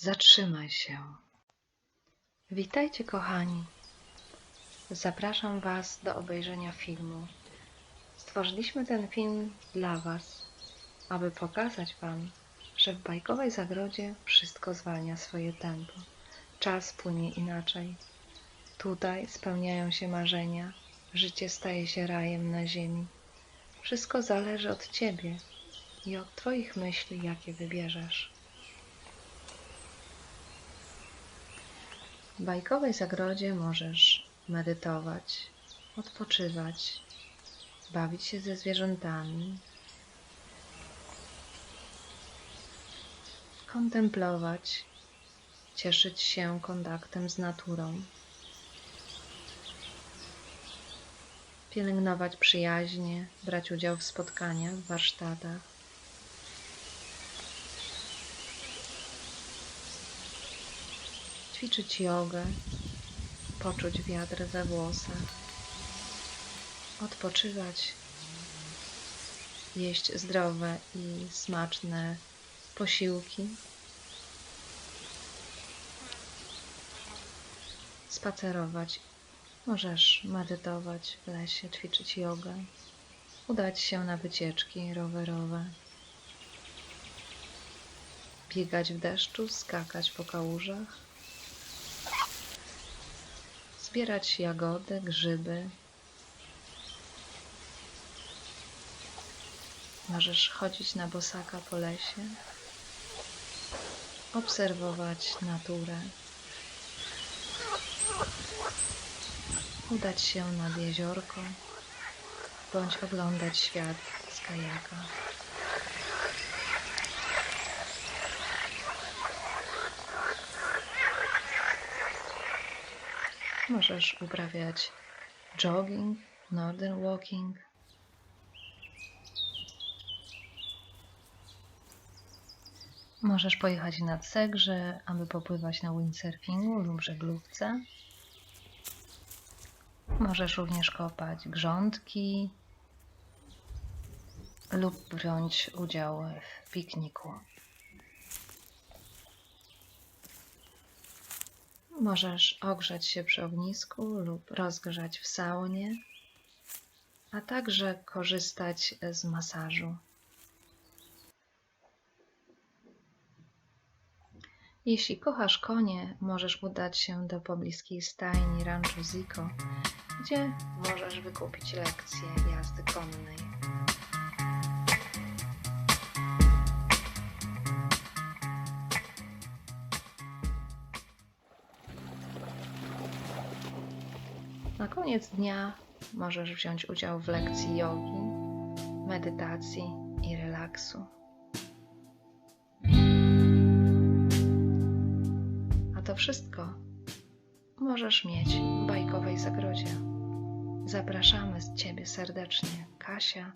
Zatrzymaj się. Witajcie, kochani. Zapraszam Was do obejrzenia filmu. Stworzyliśmy ten film dla Was, aby pokazać Wam, że w bajkowej zagrodzie wszystko zwalnia swoje tempo. Czas płynie inaczej. Tutaj spełniają się marzenia, życie staje się rajem na ziemi. Wszystko zależy od Ciebie i od Twoich myśli, jakie wybierzesz. W bajkowej zagrodzie możesz medytować, odpoczywać, bawić się ze zwierzętami, kontemplować, cieszyć się kontaktem z naturą, pielęgnować przyjaźnie, brać udział w spotkaniach, warsztatach. Ćwiczyć jogę, poczuć wiatr we włosach, odpoczywać, jeść zdrowe i smaczne posiłki, spacerować. Możesz medytować w lesie, ćwiczyć jogę, udać się na wycieczki rowerowe, biegać w deszczu, skakać po kałużach zbierać jagody, grzyby. Możesz chodzić na bosaka po lesie, obserwować naturę, udać się nad jeziorko bądź oglądać świat z kajaka. Możesz uprawiać jogging, northern walking. Możesz pojechać nad Segrze, aby popływać na windsurfingu lub żeglówce. Możesz również kopać grządki lub wziąć udział w pikniku. Możesz ogrzać się przy ognisku lub rozgrzać w saunie, a także korzystać z masażu. Jeśli kochasz konie, możesz udać się do pobliskiej stajni Rancho Zico, gdzie możesz wykupić lekcję jazdy konnej. Na koniec dnia możesz wziąć udział w lekcji jogi, medytacji i relaksu. A to wszystko możesz mieć w bajkowej zagrodzie. Zapraszamy z Ciebie serdecznie, Kasia